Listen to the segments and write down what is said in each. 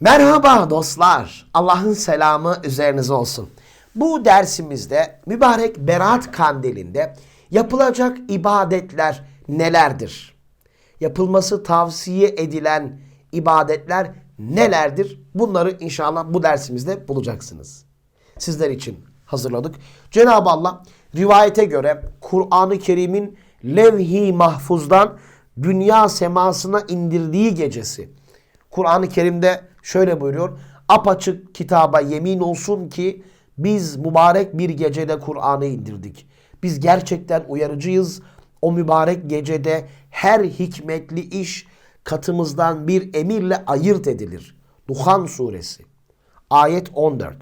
Merhaba dostlar. Allah'ın selamı üzerinize olsun. Bu dersimizde mübarek Berat Kandili'nde yapılacak ibadetler nelerdir? Yapılması tavsiye edilen ibadetler nelerdir? Bunları inşallah bu dersimizde bulacaksınız. Sizler için hazırladık. Cenab-ı Allah rivayete göre Kur'an-ı Kerim'in levh-i mahfuzdan dünya semasına indirdiği gecesi Kur'an-ı Kerim'de şöyle buyuruyor. Apaçık kitaba yemin olsun ki biz mübarek bir gecede Kur'an'ı indirdik. Biz gerçekten uyarıcıyız. O mübarek gecede her hikmetli iş katımızdan bir emirle ayırt edilir. Duhan suresi. Ayet 14.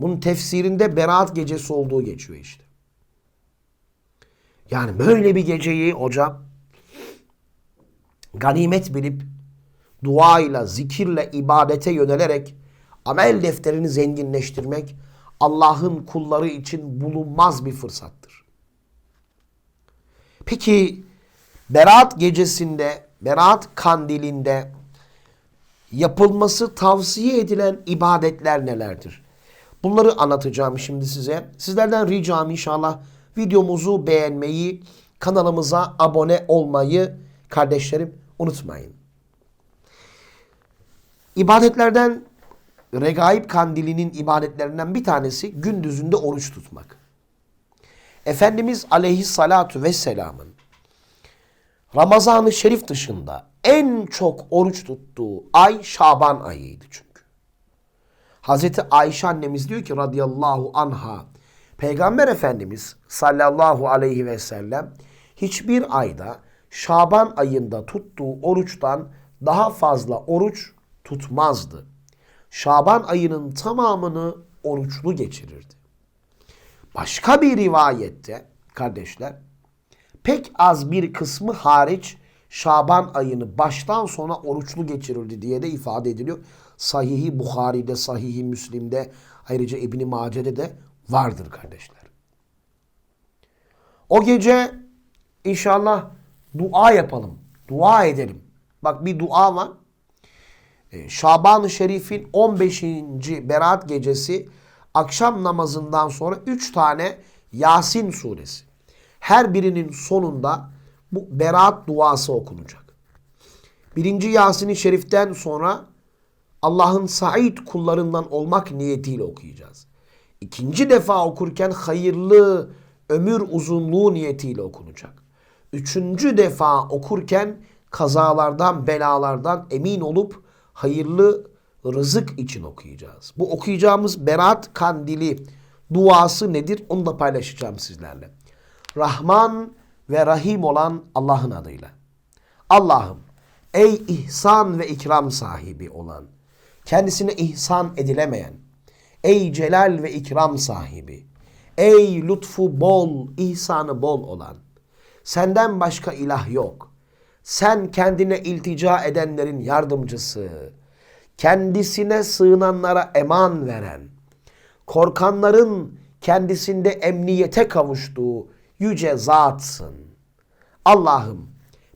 Bunun tefsirinde Berat gecesi olduğu geçiyor işte. Yani böyle bir geceyi hocam ganimet bilip duayla, zikirle, ibadete yönelerek amel defterini zenginleştirmek Allah'ın kulları için bulunmaz bir fırsattır. Peki Berat gecesinde, Berat kandilinde yapılması tavsiye edilen ibadetler nelerdir? Bunları anlatacağım şimdi size. Sizlerden ricam inşallah videomuzu beğenmeyi, kanalımıza abone olmayı kardeşlerim unutmayın. İbadetlerden Regaib Kandili'nin ibadetlerinden bir tanesi gündüzünde oruç tutmak. Efendimiz aleyhissalatu vesselamın Ramazan-ı Şerif dışında en çok oruç tuttuğu ay Şaban ayıydı çünkü. Hazreti Ayşe annemiz diyor ki radıyallahu anha Peygamber Efendimiz sallallahu aleyhi ve sellem hiçbir ayda Şaban ayında tuttuğu oruçtan daha fazla oruç tutmazdı. Şaban ayının tamamını oruçlu geçirirdi. Başka bir rivayette kardeşler pek az bir kısmı hariç Şaban ayını baştan sona oruçlu geçirirdi diye de ifade ediliyor. Sahihi Bukhari'de, Sahihi Müslim'de ayrıca İbn Mace'de de vardır kardeşler. O gece inşallah dua yapalım. Dua edelim. Bak bir dua var. Ee, Şaban-ı Şerif'in 15. Berat gecesi akşam namazından sonra 3 tane Yasin suresi. Her birinin sonunda bu Berat duası okunacak. Birinci Yasin-i Şerif'ten sonra Allah'ın Said kullarından olmak niyetiyle okuyacağız. İkinci defa okurken hayırlı ömür uzunluğu niyetiyle okunacak. Üçüncü defa okurken kazalardan, belalardan emin olup hayırlı rızık için okuyacağız. Bu okuyacağımız Berat Kandili duası nedir? Onu da paylaşacağım sizlerle. Rahman ve Rahim olan Allah'ın adıyla. Allah'ım ey ihsan ve ikram sahibi olan, kendisine ihsan edilemeyen, ey celal ve ikram sahibi, ey lütfu bol, ihsanı bol olan, senden başka ilah yok. Sen kendine iltica edenlerin yardımcısı, kendisine sığınanlara eman veren, korkanların kendisinde emniyete kavuştuğu yüce zatsın. Allah'ım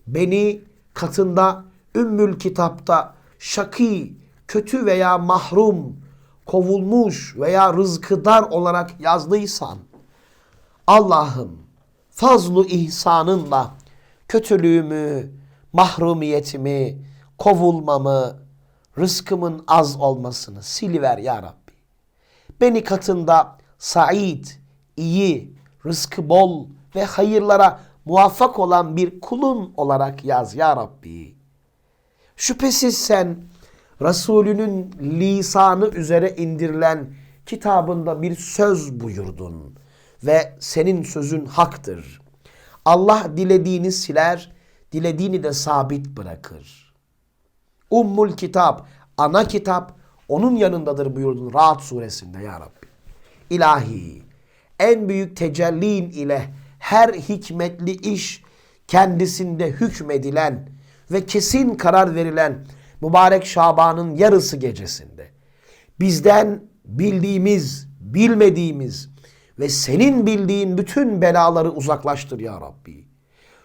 beni katında ümmül kitapta şaki, kötü veya mahrum, kovulmuş veya rızkı dar olarak yazdıysan, Allah'ım fazlu ihsanınla kötülüğümü, mahrumiyetimi, kovulmamı, rızkımın az olmasını siliver ya Rabbi. Beni katında said, iyi, rızkı bol ve hayırlara muvaffak olan bir kulun olarak yaz ya Rabbi. Şüphesiz sen Resulünün lisanı üzere indirilen kitabında bir söz buyurdun ve senin sözün haktır. Allah dilediğini siler, dilediğini de sabit bırakır. Ummul kitap, ana kitap onun yanındadır buyurdun Rahat suresinde ya Rabbi. İlahi, en büyük tecellin ile her hikmetli iş kendisinde hükmedilen ve kesin karar verilen mübarek Şaban'ın yarısı gecesinde bizden bildiğimiz, bilmediğimiz ve senin bildiğin bütün belaları uzaklaştır ya Rabbi.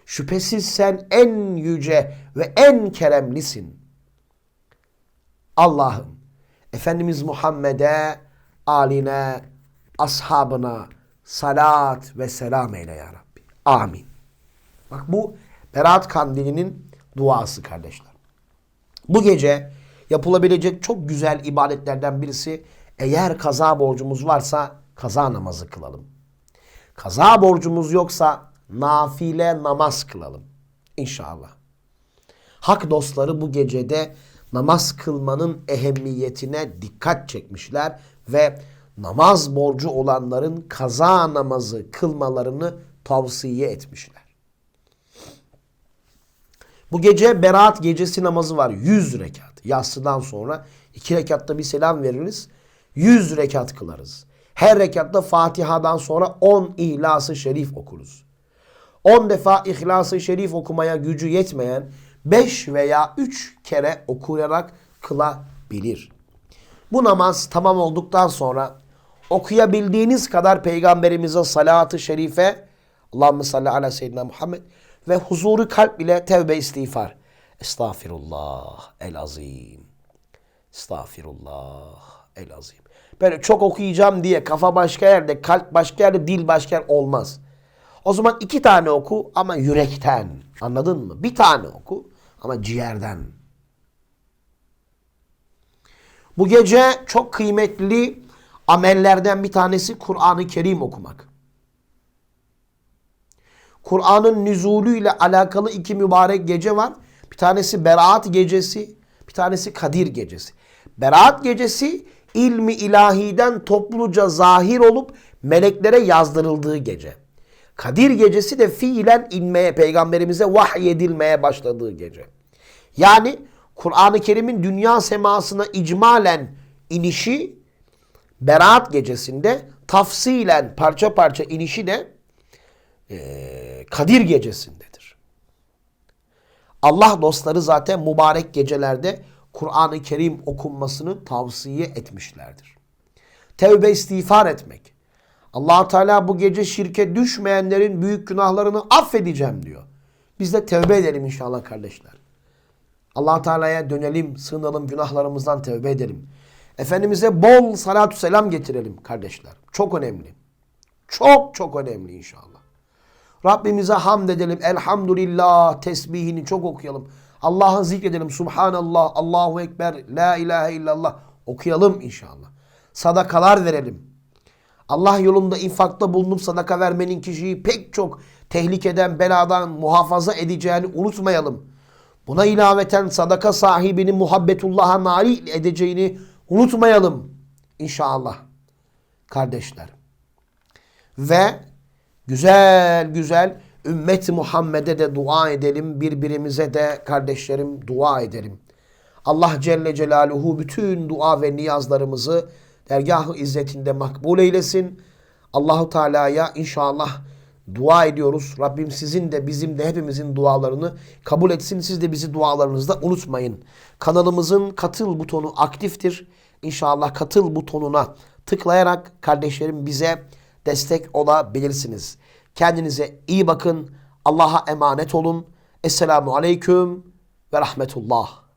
Şüphesiz sen en yüce ve en keremlisin. Allah'ım Efendimiz Muhammed'e, aline, ashabına salat ve selam eyle ya Rabbi. Amin. Bak bu Berat Kandili'nin duası kardeşler. Bu gece yapılabilecek çok güzel ibadetlerden birisi eğer kaza borcumuz varsa kaza namazı kılalım. Kaza borcumuz yoksa nafile namaz kılalım. İnşallah. Hak dostları bu gecede namaz kılmanın ehemmiyetine dikkat çekmişler ve namaz borcu olanların kaza namazı kılmalarını tavsiye etmişler. Bu gece Berat gecesi namazı var. 100 rekat. Yatsıdan sonra 2 rekatta bir selam veririz. 100 rekat kılarız. Her rekatta Fatiha'dan sonra 10 İhlas-ı Şerif okuruz. 10 defa İhlas-ı Şerif okumaya gücü yetmeyen 5 veya 3 kere okuyarak kılabilir. Bu namaz tamam olduktan sonra okuyabildiğiniz kadar Peygamberimize salatı şerife Allahümme salli ala seyyidina Muhammed ve huzuru kalp ile tevbe istiğfar. Estağfirullah el azim. Estağfirullah el azim. Böyle çok okuyacağım diye kafa başka yerde, kalp başka yerde, dil başka yer olmaz. O zaman iki tane oku ama yürekten. Anladın mı? Bir tane oku ama ciğerden. Bu gece çok kıymetli amellerden bir tanesi Kur'an-ı Kerim okumak. Kur'an'ın nüzulüyle alakalı iki mübarek gece var. Bir tanesi Berat gecesi, bir tanesi Kadir gecesi. Berat gecesi ilmi ilahiden topluca zahir olup meleklere yazdırıldığı gece. Kadir gecesi de fiilen inmeye, peygamberimize vahyedilmeye başladığı gece. Yani Kur'an-ı Kerim'in dünya semasına icmalen inişi Berat gecesinde, tafsilen parça parça inişi de e, Kadir gecesindedir. Allah dostları zaten mübarek gecelerde Kur'an-ı Kerim okunmasını tavsiye etmişlerdir. Tevbe istiğfar etmek. allah Teala bu gece şirke düşmeyenlerin büyük günahlarını affedeceğim diyor. Biz de tevbe edelim inşallah kardeşler. allah Teala'ya dönelim, sığınalım, günahlarımızdan tevbe edelim. Efendimiz'e bol salatü selam getirelim kardeşler. Çok önemli. Çok çok önemli inşallah. Rabbimize hamd edelim. Elhamdülillah tesbihini çok okuyalım. Allah'ı zikredelim. Subhanallah, Allahu Ekber, La ilahe illallah okuyalım inşallah. Sadakalar verelim. Allah yolunda infakta bulunup sadaka vermenin kişiyi pek çok tehlikeden, beladan muhafaza edeceğini unutmayalım. Buna ilaveten sadaka sahibinin muhabbetullah'a nail edeceğini unutmayalım. İnşallah. Kardeşler. Ve güzel güzel ümmet Muhammed'e de dua edelim. Birbirimize de kardeşlerim dua edelim. Allah Celle Celaluhu bütün dua ve niyazlarımızı dergah-ı izzetinde makbul eylesin. Allahu Teala'ya inşallah dua ediyoruz. Rabbim sizin de bizim de hepimizin dualarını kabul etsin. Siz de bizi dualarınızda unutmayın. Kanalımızın katıl butonu aktiftir. İnşallah katıl butonuna tıklayarak kardeşlerim bize destek olabilirsiniz. Kendinize iyi bakın. Allah'a emanet olun. Esselamu Aleyküm ve Rahmetullah.